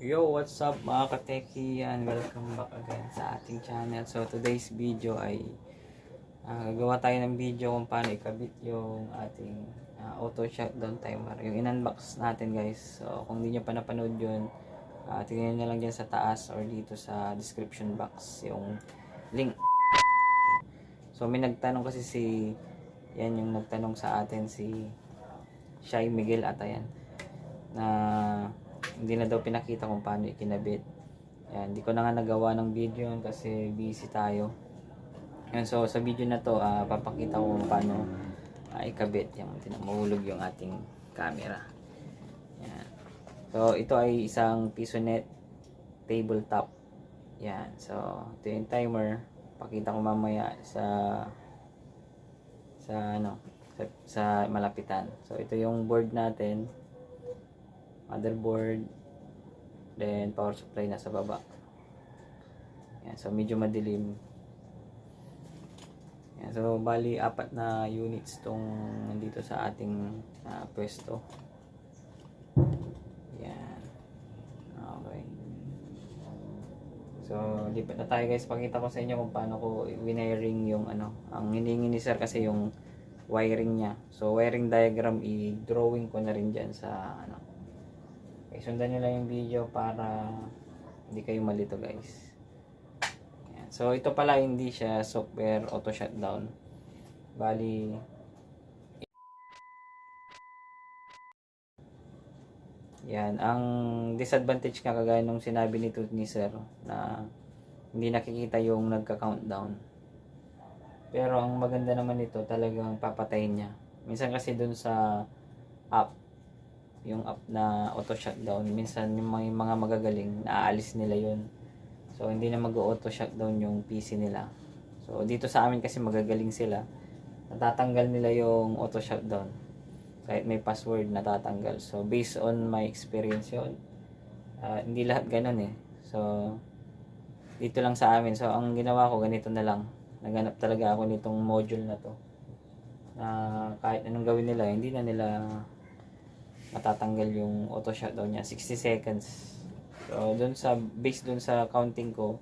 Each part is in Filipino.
Yo, what's up mga kateki and welcome back again sa ating channel. So today's video ay ah, gagawa tayo ng video kung paano ikabit yung ating ah, auto shutdown timer. Yung in-unbox natin guys. So kung hindi nyo pa napanood yun, uh, tingnan nyo lang dyan sa taas or dito sa description box yung link. So may nagtanong kasi si yan yung nagtanong sa atin si Shai Miguel ata yan na hindi na daw pinakita kung paano ikinabit. Yan, hindi ko na nga nagawa ng video yun kasi busy tayo. Yan, so sa video na to, ah, papakita ko kung paano ah, ikabit. Yan, tinamahulog yung ating camera. Yan. So ito ay isang Pisonet tabletop. Yan, so ito yung timer. Pakita ko mamaya sa sa ano sa, sa malapitan. So ito yung board natin motherboard then power supply nasa baba. Yan so medyo madilim. Yan so bali apat na units tong nandito sa ating ah, pwesto. Yan. Okay. So lipat na tayo guys. Pakita ko sa inyo kung paano ko wiring yung ano. Ang hinihingi ni sir kasi yung wiring niya. So wiring diagram i-drawing ko na rin dyan sa ano Okay, sundan nyo lang yung video para hindi kayo malito guys. Ayan. So ito pala hindi siya software auto shutdown. Bali Yan, ang disadvantage nga kagaya nung sinabi nito ni Sir na hindi nakikita yung nagka-countdown. Pero ang maganda naman nito talagang papatayin niya. Minsan kasi dun sa app yung app na auto shutdown minsan yung mga, mga magagaling naaalis nila yun. So hindi na mag-auto shutdown yung PC nila. So dito sa amin kasi magagaling sila. Natatanggal nila yung auto shutdown kahit may password natatanggal. So based on my experience yun ah, hindi lahat ganun eh. So dito lang sa amin. So ang ginawa ko ganito na lang. Naganap talaga ako nitong module na to. Na kahit anong gawin nila hindi na nila matatanggal yung auto shutdown niya 60 seconds. So doon sa based doon sa counting ko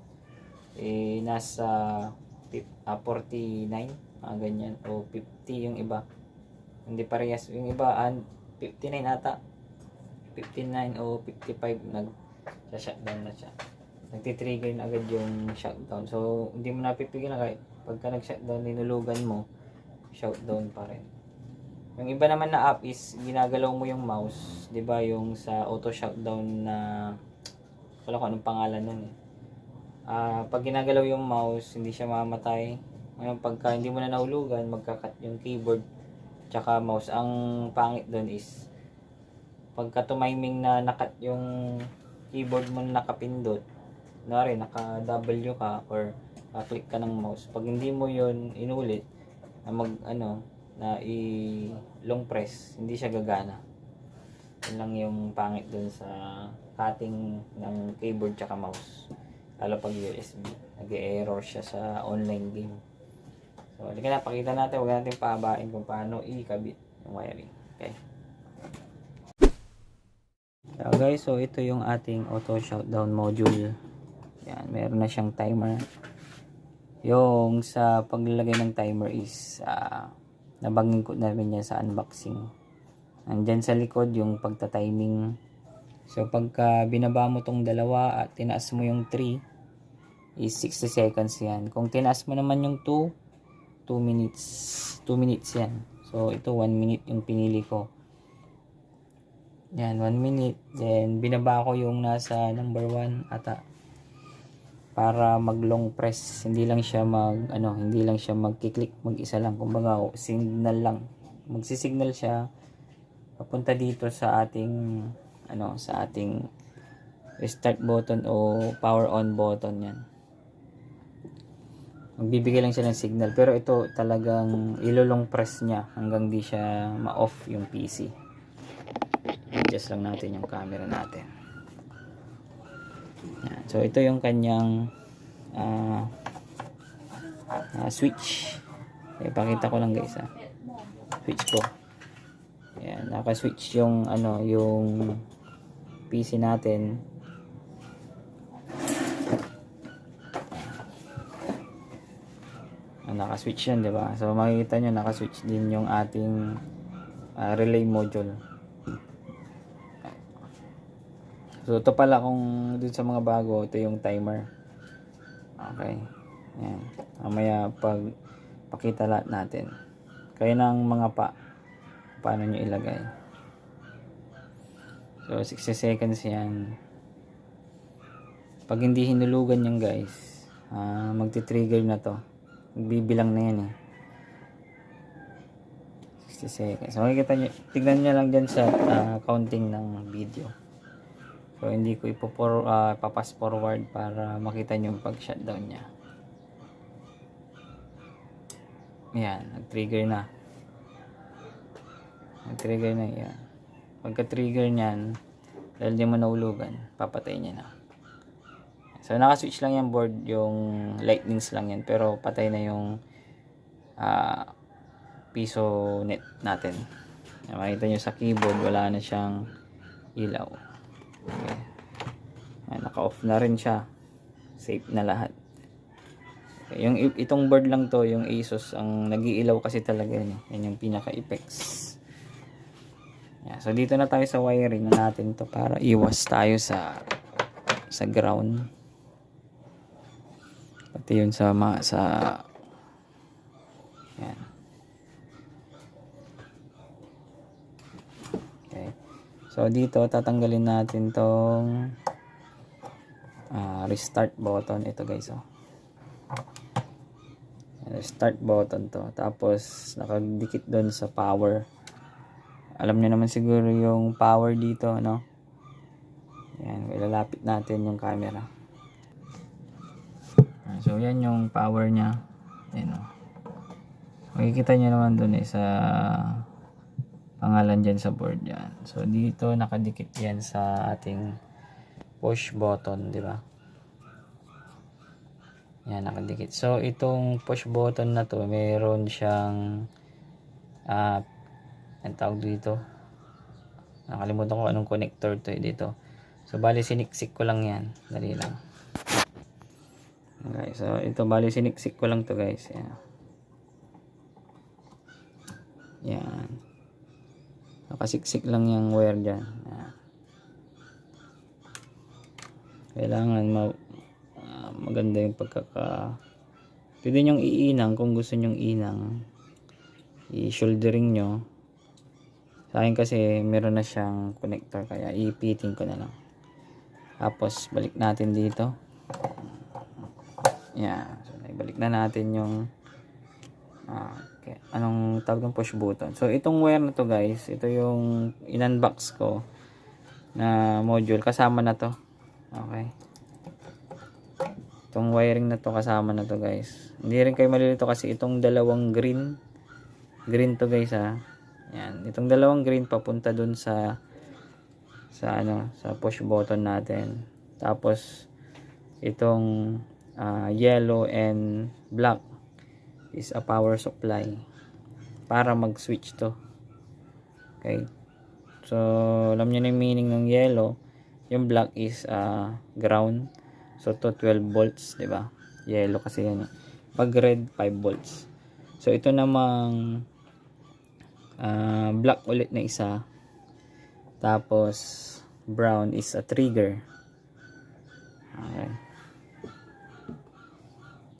eh nasa fif- ah, 49 ah, ganyan o 50 yung iba. Hindi parehas yung iba an 59 ata. 59 o 55 nag shutdown na siya. Nagtitrigger na agad yung shutdown. So hindi mo napipigil na kahit pagka nag shutdown ninulugan mo shutdown pa rin yung iba naman na app is ginagalaw mo yung mouse, 'di ba? Yung sa auto shutdown na wala ko anong pangalan nun eh. Ah, pag ginagalaw yung mouse, hindi siya mamatay. Ngayon pagka hindi mo na nahulugan, magkakat yung keyboard tsaka mouse. Ang pangit doon is pagka tumiming na nakat yung keyboard mo na nakapindot, nari naka W ka or click ka ng mouse. Pag hindi mo yun inulit, na mag ano, na i long press, hindi siya gagana. Yun lang yung pangit dun sa cutting ng keyboard tsaka mouse. Lalo pag USB. Nag-error siya sa online game. So, hindi na, pakita natin. Huwag natin pahabain kung paano ikabit yung wiring. Okay. So guys, so ito yung ating auto shutdown module. Yan, meron na siyang timer. Yung sa paglalagay ng timer is ah, nabangin ko na rin yan sa unboxing. Andyan sa likod yung pagta-timing. So pagka binaba mo tong dalawa at tinaas mo yung 3 is 60 seconds yan. Kung tinaas mo naman yung 2, 2 minutes. 2 minutes yan. So ito 1 minute yung pinili ko. Yan, 1 minute. Then binaba ko yung nasa number 1 ata para mag long press. Hindi lang siya mag ano hindi lang siya magki-click mag-isa lang. Kumbaga oh, signal lang. Magsisignal siya papunta dito sa ating ano sa ating restart button o power on button yan. Magbibigay lang siya ng signal. Pero ito talagang ilolong press niya hanggang di siya ma-off yung PC adjust lang natin yung camera natin yan. So ito yung kanyang uh, uh, switch. Ipakita ko lang guys ha. Switch ko. Yan, naka-switch yung ano, yung PC natin. Naka-switch yan, 'di ba? So makikita niyo naka-switch din yung ating uh, relay module. So, ito pala kung dun sa mga bago, ito yung timer. Okay. Yan. Mamaya pag pakita lahat natin. Kaya ng mga pa, paano nyo ilagay. So, 60 seconds yan. Pag hindi hinulugan yan guys, ah magti-trigger na to. Magbibilang na yan eh. 60 seconds. So, makikita nyo, tignan nyo lang dyan sa ah, counting ng video. So, hindi ko ipopor, uh, papas forward para makita nyo yung pag-shutdown niya. Yan, nag-trigger na. Nag-trigger na yan. Pagka-trigger niyan, dahil di mo nahulugan, papatay niya na. So, naka-switch lang yung board, yung lightnings lang yan, pero patay na yung ah, piso net natin. Makita nyo sa keyboard, wala na siyang ilaw. Okay. Ayan, naka-off na rin siya. Safe na lahat. Okay, yung itong board lang to, yung Asus, ang nagiilaw kasi talaga yan. eh. Yan yung pinaka-effects. Yeah, so dito na tayo sa wiring na natin to para iwas tayo sa sa ground. Pati yun sa mga sa yan. Okay. So dito tatanggalin natin tong ah, restart button ito guys oh. Restart button to. Tapos nakadikit doon sa power. Alam niyo naman siguro yung power dito, no? Yan, ilalapit natin yung camera. So yan yung power niya. Yan oh. Makikita niyo naman doon eh sa pangalan dyan sa board yan. So, dito nakadikit yan sa ating push button, di ba? Yan, nakadikit. So, itong push button na to, meron siyang ah, ang tawag dito. Nakalimutan ko anong connector to eh, dito. So, bali siniksik ko lang yan. Dali lang. Okay, so ito bali siniksik ko lang to guys. Yan. Yan. Nakasiksik lang yung wire dyan. Yan. Kailangan ma ah, maganda yung pagkaka pwede nyong iinang kung gusto nyong inang. I-shouldering nyo. Sa akin kasi meron na siyang connector kaya ipiting ko na lang. Tapos balik natin dito. Yan. So balik na natin yung ah, okay. anong tawag ng push button. So itong wire na to guys ito yung in-unbox ko na module. Kasama na to. Okay. Itong wiring na to kasama na to guys. Hindi rin kayo malilito kasi itong dalawang green green to guys ha. Yan. Itong dalawang green papunta dun sa sa ano sa push button natin. Tapos itong ah, yellow and black is a power supply para mag switch to. Okay? So alam niyo na yung meaning ng yellow yung black is ah, ground. So to 12 volts ba? Yellow kasi yan. Pag red 5 volts. So ito namang ah, black ulit na isa. Tapos brown is a trigger. Okay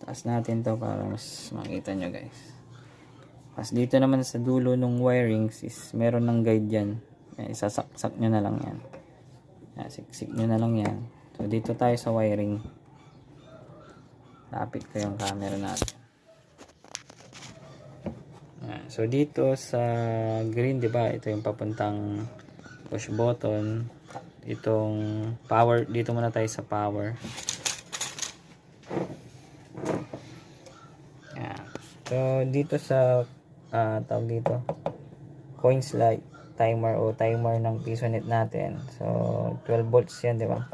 taas natin to para mas makita nyo guys. Tapos dito naman sa dulo ng wirings is meron ng guide yan. Isasaksak nyo na lang yan. Yan, siksik nyo na lang yan. So dito tayo sa wiring. Lapit ko yung camera natin. Yan, so dito sa green di ba ito yung papuntang push button. Itong power dito muna tayo sa power So, dito sa ah tawag dito coins light timer o timer ng PisoNet natin. So, 12 volts yan, di ba?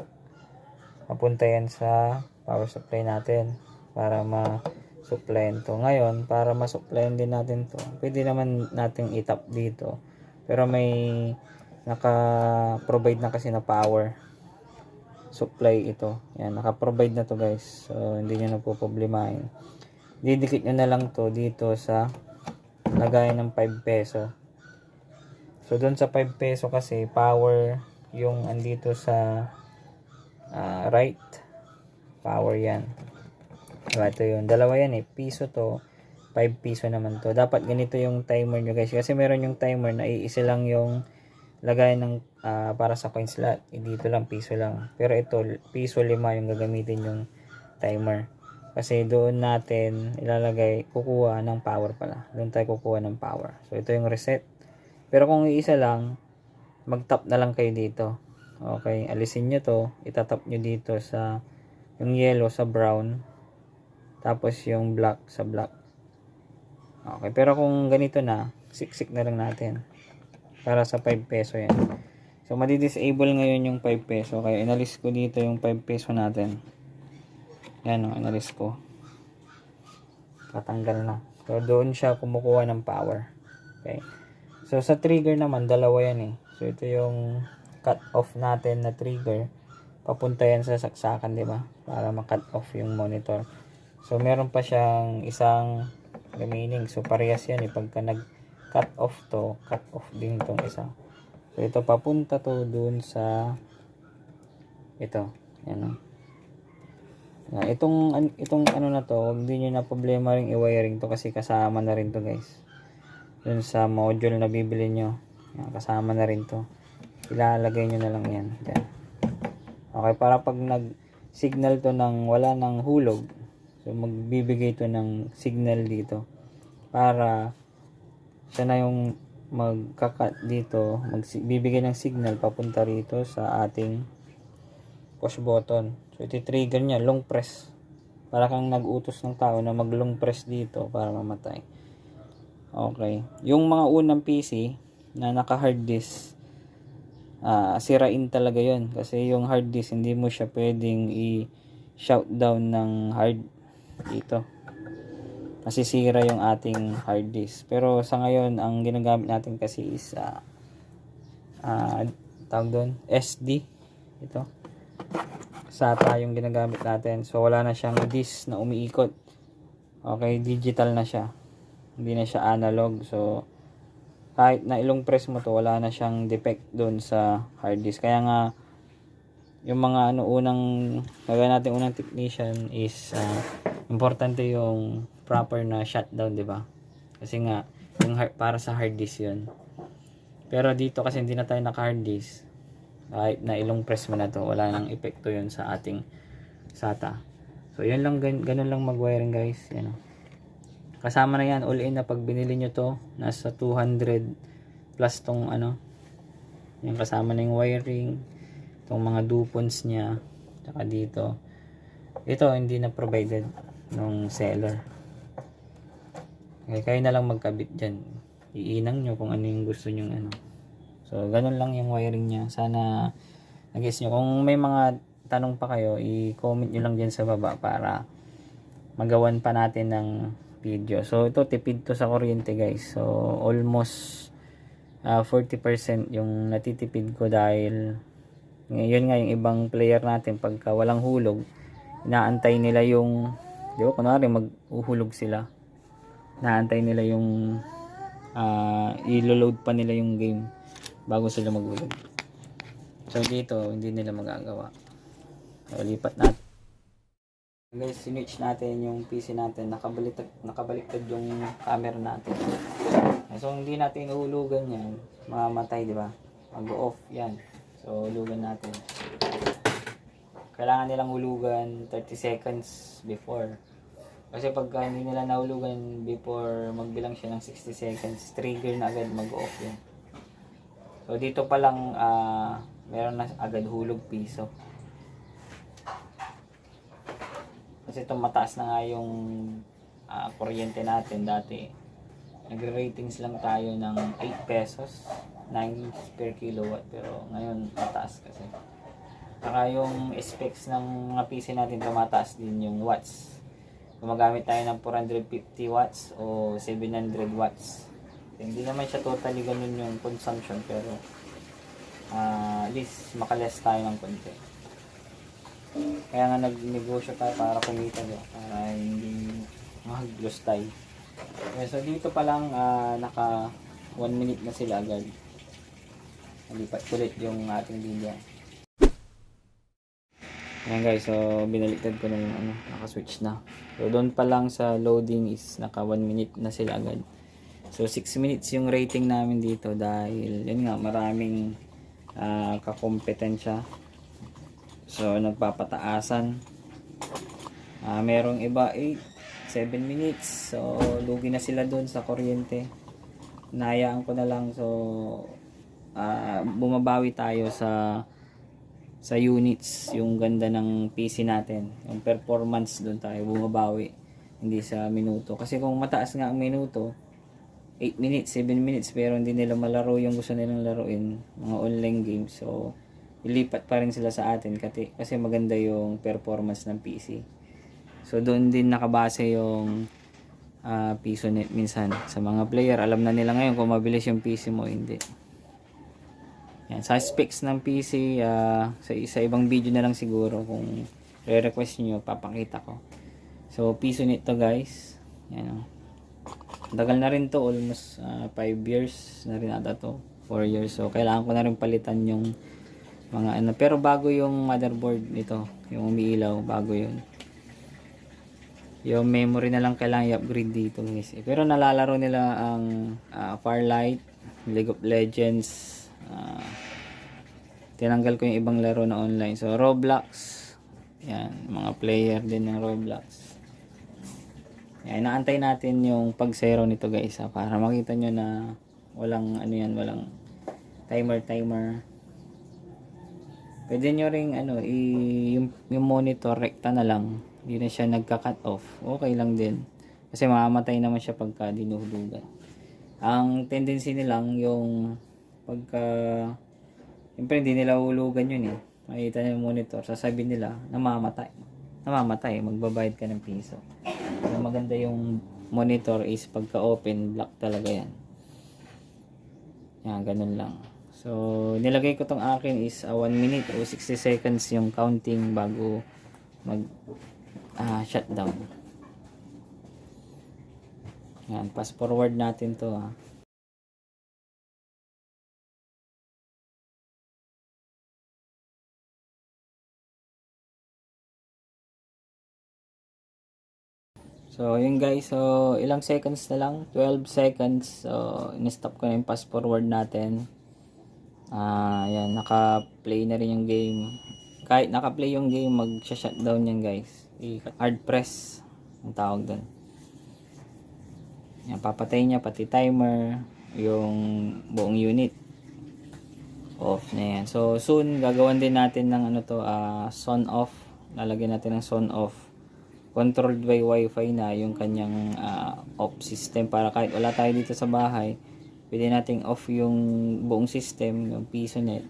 Papunta yan sa power supply natin para ma-supplyan to. Ngayon, para ma-supplyan din natin to, pwede naman natin itap dito. Pero may naka-provide na kasi na power supply ito. Yan, naka-provide na to guys. So, hindi nyo na po problemahin. Didikit nyo na lang to dito sa lagay ng 5 peso. So, doon sa 5 peso kasi, power yung andito sa ah, right. Power yan. Diba, ito yun. Dalawa yan eh. Piso to. 5 piso naman to. Dapat ganito yung timer nyo guys. Kasi meron yung timer na iisa lang yung lagay ng ah, para sa coin slot. Eh, dito lang piso lang. Pero ito, piso lima yung gagamitin yung timer. Kasi doon natin ilalagay, kukuha ng power pala. Doon tayo kukuha ng power. So, ito yung reset. Pero kung iisa lang, mag-tap na lang kayo dito. Okay, alisin nyo to. Itatap nyo dito sa yung yellow sa brown. Tapos yung black sa black. Okay, pero kung ganito na, siksik na lang natin. Para sa 5 peso yan. So, madi-disable ngayon yung 5 peso. Kaya inalis ko dito yung 5 peso natin. Yan o, inalis ko. Patanggal na. So, doon siya kumukuha ng power. Okay. So, sa trigger naman, dalawa yan eh. So, ito yung cut off natin na trigger. Papunta yan sa saksakan, di ba? Para ma-cut off yung monitor. So, meron pa siyang isang remaining. So, parehas yan eh. Pagka nag-cut off to, cut off din tong isa. So, ito papunta to dun sa ito. Yan o. Ah, itong itong ano na to, hindi niyo na problema ring i-wiring to kasi kasama na rin to, guys. Dun sa module na bibili nyo. Yan, kasama na rin to. Ilalagay nyo na lang yan. Yan. Okay, para pag nag-signal to ng wala ng hulog, so magbibigay to ng signal dito para siya na yung magkakat dito, magbibigay ng signal papunta rito sa ating push button. So, iti-trigger niya, long press. Para kang nag-utos ng tao na mag-long press dito para mamatay. Okay. Yung mga unang PC na naka-hard disk, ah sirain talaga yon Kasi yung hard disk, hindi mo siya pwedeng i-shout down ng hard dito. Masisira yung ating hard disk. Pero sa ngayon, ang ginagamit natin kasi is ah ah, tawag doon, SD. Ito. SATA yung ginagamit natin. So, wala na siyang disk na umiikot. Okay, digital na siya. Hindi na siya analog. So, kahit na ilong press mo to, wala na siyang defect doon sa hard disk. Kaya nga, yung mga ano unang, gagawin natin unang technician is, ah, importante yung proper na shutdown, di ba? Kasi nga, yung hard, para sa hard disk yun. Pero dito kasi hindi na tayo naka hard disk, kahit na ilong press mo na to, wala nang epekto yun sa ating SATA. So, yun lang, gan ganun lang mag-wiring guys. Yan o. Kasama na yan, all in na pag binili nyo to, nasa 200 plus tong ano, yung kasama na yung wiring, tong mga dupons niya, tsaka dito. Ito, hindi na provided ng seller. Okay, kayo na lang magkabit dyan. Iinang nyo kung ano yung gusto nyo ano. So, ganun lang yung wiring niya. Sana nag-guess nyo. Kung may mga tanong pa kayo, i-comment nyo lang dyan sa baba para magawan pa natin ng video. So, ito tipid to sa kuryente guys. So, almost ah, 40% yung natitipid ko dahil ngayon nga yung ibang player natin pagka walang hulog, inaantay nila yung di ba, kunwari mag-uhulog sila. Inaantay nila yung ah ilo-load pa nila yung game bago sila maghulog. So dito, hindi nila magagawa. So, lipat natin. Guys, sinwitch natin yung PC natin. Nakabaliktad, nakabaliktad yung camera natin. So, hindi natin uhulugan yan. Mamamatay, di ba? Mag-off yan. So, hulugan natin. Kailangan nilang hulugan 30 seconds before. Kasi pagka hindi nila nahulugan before magbilang siya ng 60 seconds, trigger na agad mag-off yan. So dito pa lang ah, meron na agad hulog piso. Kasi itong mataas na nga yung ah, kuryente natin dati. Nagre-ratings lang tayo ng 8 pesos, 9 per kilowatt. Pero ngayon mataas kasi. Saka yung specs ng mga PC natin tumataas din yung watts. Gumagamit tayo ng 450 watts o 700 watts. Hindi naman siya totally ganun yung consumption pero ah, at least makaless tayo ng konti. Kaya nga nagnegosyo tayo para kumita do, para hindi mag-loose tie. Ayan, so dito pa lang ah, naka 1 minute na sila agad. Nalipat ulit yung ating linya. Ayan guys, so binaliktad ko na yung ano, naka-switch na. So doon pa lang sa loading is naka 1 minute na sila agad. So 6 minutes yung rating namin dito dahil yun nga maraming ah, kakompetensya. So nagpapataasan. Ah, merong iba 8, 7 minutes. So lugi na sila doon sa kuryente. Nayaan ko na lang so ah, bumabawi tayo sa sa units, yung ganda ng PC natin, yung performance doon tayo bumabawi, hindi sa minuto. Kasi kung mataas nga ang minuto, 8 minutes, 7 minutes, pero hindi nila malaro yung gusto nilang laruin, mga online games. So, ilipat pa rin sila sa atin kasi, kasi maganda yung performance ng PC. So, doon din nakabase yung ah, piso net minsan. Sa mga player, alam na nila ngayon kung mabilis yung PC mo, hindi. Yan, sa specs ng PC, ah, sa, sa ibang video na lang siguro kung re-request nyo, papakita ko. So, piso nito guys. Yan o. Tagal na rin to, almost 5 years na rin ata to. 4 years. So, kailangan ko na rin palitan yung mga ano. Pero bago yung motherboard nito, yung umiilaw, bago yun. Yung memory na lang kailangan i-upgrade dito guys. Pero nalalaro nila ang ah, Farlight, League of Legends, Ah, tinanggal ko yung ibang laro na online. So, Roblox. Yan, mga player din ng Roblox. Yan, inaantay natin yung pag-zero nito guys ha, para makita nyo na walang ano yan, walang timer timer. Pwede nyo ring ano, i, yung, yung monitor rekta na lang. Hindi na siya nagka-cut off. Okay lang din. Kasi mamamatay naman siya pagka dinuhulugan. Ang tendency nilang yung pagka siyempre hindi nila hulugan yun eh makita niyo yung monitor sasabihin nila namamatay namamatay magbabayad ka ng piso ang maganda yung monitor is pagka open black talaga yan. Yan ganun lang. So nilagay ko tong akin is 1 minute o 60 seconds yung counting bago mag ah, shutdown. Yan fast forward natin to ah So, yun guys. So, ilang seconds na lang. 12 seconds. So, in-stop ko na yung fast forward natin. Ah, yan. Naka-play na rin yung game. Kahit naka-play yung game, mag-shutdown yan guys. I-hard press. Ang tawag doon. Yan, papatay niya pati timer. Yung buong unit. Off na yan. So, soon, gagawan din natin ng ano to, ah, son off. Lalagyan natin ng son off controlled by wifi na yung kanyang ah, off system para kahit wala tayo dito sa bahay pwede nating off yung buong system yung piso net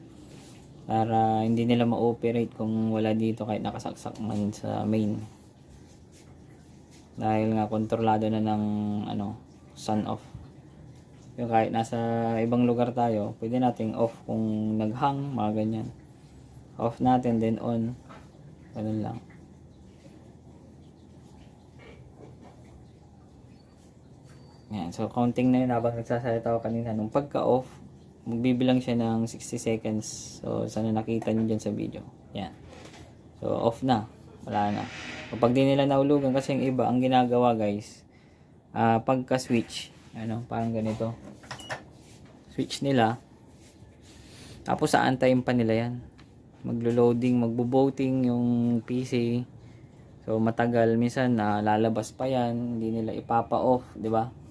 para hindi nila ma-operate kung wala dito kahit nakasaksak man sa main. Dahil nga kontrolado na ng ano sun off. Yung kahit nasa ibang lugar tayo pwede nating off kung naghang mga ganyan. Off natin then on. Ganun lang Yan. So, counting na yun habang nagsasalita ako kanina. Nung pagka-off, magbibilang siya ng 60 seconds. So, sana nakita nyo dyan sa video. Yan. So, off na. Wala na. Kapag di nila naulugan, kasi yung iba, ang ginagawa guys, ah pagka-switch, ano, parang ganito. Switch nila. Tapos, sa antayin pa nila yan. Maglo-loading, magbo-voting yung PC. So, matagal. Minsan, na lalabas pa yan. Hindi nila ipapa-off, di ba?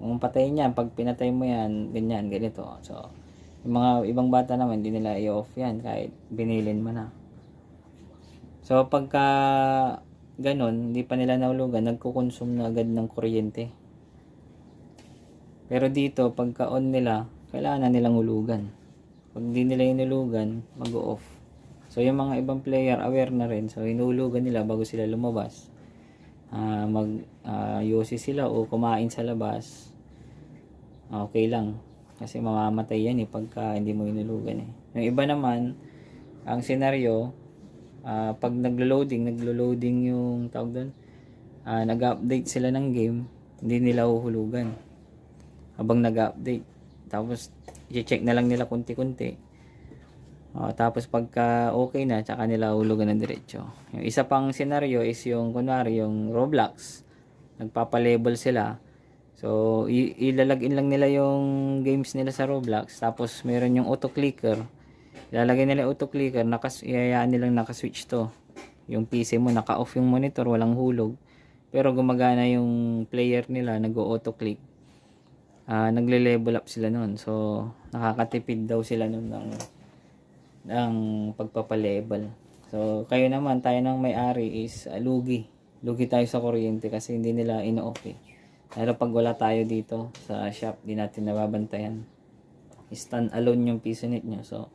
Kung patayin yan, pag pinatay mo yan, ganyan, ganito. So, yung mga ibang bata naman, hindi nila i-off yan kahit binilin mo na. So, pagka ganun, hindi pa nila naulugan, nagkukonsume na agad ng kuryente. Pero dito, pagka on nila, kailangan na nilang hulugan. Pag hindi nila inulugan, mag-off. So, yung mga ibang player, aware na rin. So, inulugan nila bago sila lumabas. Ah, mag uh, sila o kumain sa labas okay lang. Kasi mamamatay yan eh pagka hindi mo inulugan eh. Yung iba naman, ang senaryo, uh, pag naglo-loading, naglo-loading yung tawag doon, ah, nag-update sila ng game, hindi nila huhulugan. Habang nag-update. Tapos, i-check na lang nila kunti-kunti. Oh, tapos pagka okay na, tsaka nila hulugan ng diretso. Yung isa pang senaryo is yung, kunwari, yung Roblox. Nagpapa-level sila. So, ilalagin lang nila yung games nila sa Roblox. Tapos, meron yung auto-clicker. Ilalagay nila yung auto-clicker, nakas, iayaan nilang nakaswitch to. Yung PC mo, naka-off yung monitor, walang hulog. Pero gumagana yung player nila, nag-auto-click. Ah, nagle-level up sila nun. So, nakakatipid daw sila nun ng, ng pagpapalevel. So, kayo naman, tayo ng may-ari is ah, lugi. Lugi tayo sa kuryente kasi hindi nila ino-off eh. Pero pag wala tayo dito sa shop, di natin nababantayan. Stand alone yung piso net nyo. So,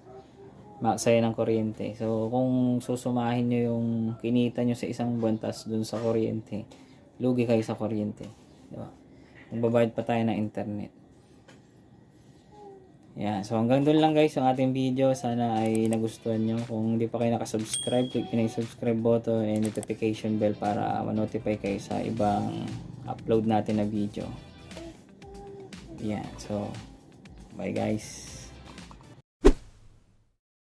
maksaya ng kuryente. So, kung susumahin nyo yung kinita nyo sa isang buwan tas dun sa kuryente, lugi kayo sa kuryente. Di ba? Magbabayad pa tayo ng internet. Yan. So, hanggang doon lang guys yung ating video. Sana ay nagustuhan nyo. Kung hindi pa kayo nakasubscribe, click nyo yung subscribe button and notification bell para ma-notify kayo sa ibang upload natin na video. Yan. So, bye guys.